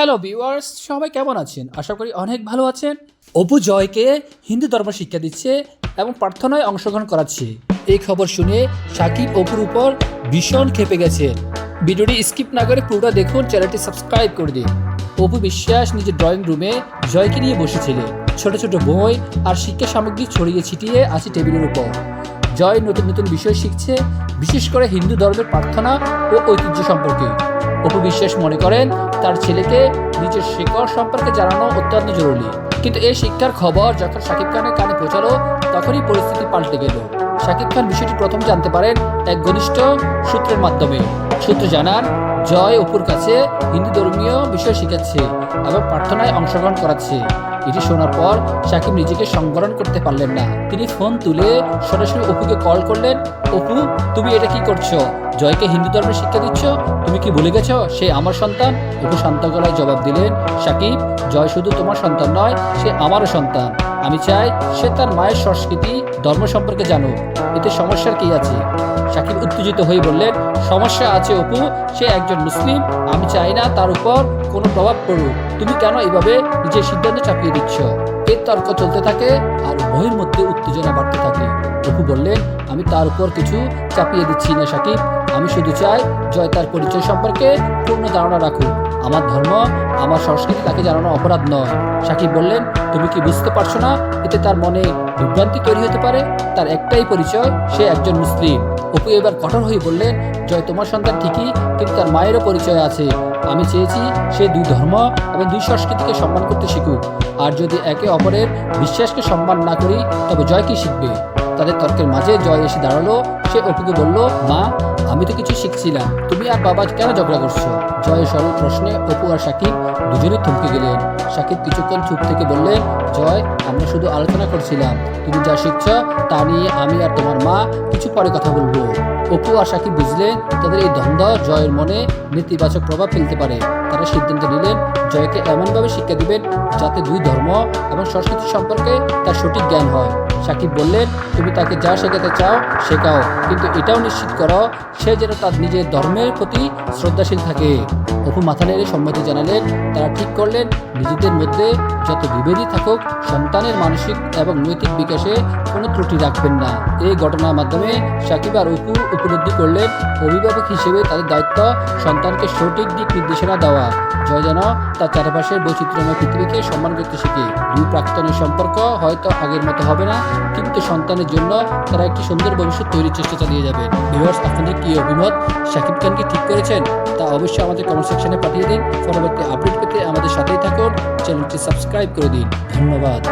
Hello viewers সবাই কেমন আছেন? আশা করি অনেক ভালো আছেন। অপু জয়কে হিন্দু ধর্ম শিক্ষা দিচ্ছে এবং প্রার্থনায় অংশগ্রহণ করাচ্ছে। এই খবর শুনে সাকিব অপুর উপর ভীষণ খেপে গেছেন ভিডিওটি স্কিপ না করে পুরোটা দেখুন, চ্যানেলটি সাবস্ক্রাইব করে দিন। অপু বিশ্বাস নিজের ড্রয়িং রুমে জয়কে নিয়ে বসেছিলেন ছোট ছোট বই আর শিক্ষা সামগ্রী ছড়িয়ে ছিটিয়ে আছে টেবিলের উপর। জয় নতুন নতুন বিষয় শিখছে বিশেষ করে হিন্দু ধর্মের প্রার্থনা ও ঐতিহ্য সম্পর্কে। অপু বিশ্বাস মনে করেন, তার ছেলেকে নিজের শেকড় সম্পর্কে জানানো অত্যন্ত জরুরি। কিন্তু এই শিক্ষার খবর যখন শাকিব খানের কানে পৌঁছালো, তখনই পরিস্থিতি পাল্টে গেল। শাকিব খান বিষয়টি প্রথম জানতে পারেন এক ঘনিষ্ঠ সূত্রের মাধ্যমে। সূত্র জানান, জয় অপুর কাছে হিন্দু ধর্মীয় বিষয় শিখাচ্ছে এবং প্রার্থনায় অংশগ্রহণ করাচ্ছে। এটি শোনার পর সাকিব নিজেকে সংবরণ করতে পারলেন না। তিনি ফোন তুলে সরাসরি অপুকে কল করলেন, অপু, তুমি এটা কি করছ? জয়কে হিন্দু ধর্মের শিক্ষা দিচ্ছ? তুমি কি ভুলে গেছো? সে আমার সন্তান। অপু শান্ত গলায় জবাব দিলেন, সাকিব, জয় শুধু তোমার সন্তান নয়, সে আমারও সন্তান। আমি চাই সে তার মায়ের সংস্কৃতি, ধর্ম সম্পর্কে জানুক। এতে সমস্যার কি আছে? সাকিব উত্তেজিত হয়ে বললেন, সমস্যা আছে অপু, সে একজন মুসলিম, আমি চাই না তার উপর কোনো প্রভাব পড়ুক। তুমি কেন এভাবে নিজের সিদ্ধান্ত চাপিয়ে দিচ্ছ? এর তর্ক চলতে থাকে আর উভয়ের মধ্যে উত্তেজনা বাড়তে থাকে। অপু বললেন, আমি তার উপর কিছু চাপিয়ে দিচ্ছি না সাকিব আমি শুধু চাই জয় তার পরিচয় সম্পর্কে পূর্ণ ধারণা রাখুক আমার ধর্ম, আমার সংস্কৃতি তাকে জানানো অপরাধ নয়। সাকিব বললেন, তুমি কি বুঝতে পারছ না? এতে তার মনে বিভ্রান্তি তৈরি হতে পারে? তার একটাই পরিচয়, সে একজন মুসলিম। অপু এবার কঠোর হয়ে বললেন, জয় তোমার সন্তান ঠিকই, কিন্তু তার মায়েরও পরিচয় আছে। আমি চেয়েছি সে দুই ধর্ম এবং দুই সংস্কৃতিকে সম্মান করতে শিখুক। আর যদি একে অপরের বিশ্বাসকে সম্মান না করি, তবে জয় কি শিখবে? তাদের তর্কের মাঝে জয় এসে দাঁড়াল। সে অপুকে বলল, মা, আমি তো কিছু শিখছিলাম। তুমি আর বাবা কেন ঝগড়া করছ? জয়ের সরল প্রশ্নে, অপু আর সাকিব দুজনেই থমকে গেলেন। সাকিব কিছুক্ষণ চুপ থেকে বললে, জয়, আমরা শুধু আলোচনা করছিলাম। তুমি যা শিখছ তা নিয়ে আমি আর তোমার মা কিছু পরে কথা বলব। অপু আর সাকিব বুঝলেন তাদের এই দ্বন্দ্ব জয়ের মনে নেতিবাচক প্রভাব ফেলতে পারে। তারা সিদ্ধান্ত নিলেন জয়কে এমনভাবে শিক্ষা দিবেন যাতে দুই ধর্ম এবং সংস্কৃতি সম্পর্কে তার সঠিক জ্ঞান হয়। সাকিব বললেন, তুমি তাকে যা শেখাতে চাও, শেখাও। কিন্তু এটাও নিশ্চিত করো, সে যেন তার নিজের ধর্মের প্রতি শ্রদ্ধাশীল থাকে। অপু মাথা নেড়ে সম্মতি জানালেন। তারা ঠিক করলেন, নিজেদের মধ্যে যত বিভেদই থাকুক, সন্তানের মানসিক এবং নৈতিক বিকাশে কোনো ত্রুটি রাখবেন না। এই ঘটনার মাধ্যমে সাকিব আর অপু উপলব্ধি করলেন অভিভাবক হিসেবে তাদের দায়িত্ব সন্তানকে সঠিক দিক নির্দেশনা দেওয়া। জয় যেন তার চারপাশের বৈচিত্র্যময় পৃথিবীকে সম্মান করতে শিখে। দুই প্রাক্তনের সম্পর্ক হয়তো আগের মতো হবে না, কিন্তু সন্তানের জন্য তারা একটি সুন্দর ভবিষ্যৎ তৈরির চেষ্টা চালিয়ে যাবে। ভিউয়ার্স, আপনাদের কি অভিমত? শাকিব খানকে ঠিক করেছেন? তা অবশ্যই আমাদের কমেন্ট সেকশনে পাঠিয়ে দিন। পরবর্তী আপডেট পেতে আমাদের সাথেই থাকুন। চ্যানেলটি সাবস্ক্রাইব করে দিন। ধন্যবাদ।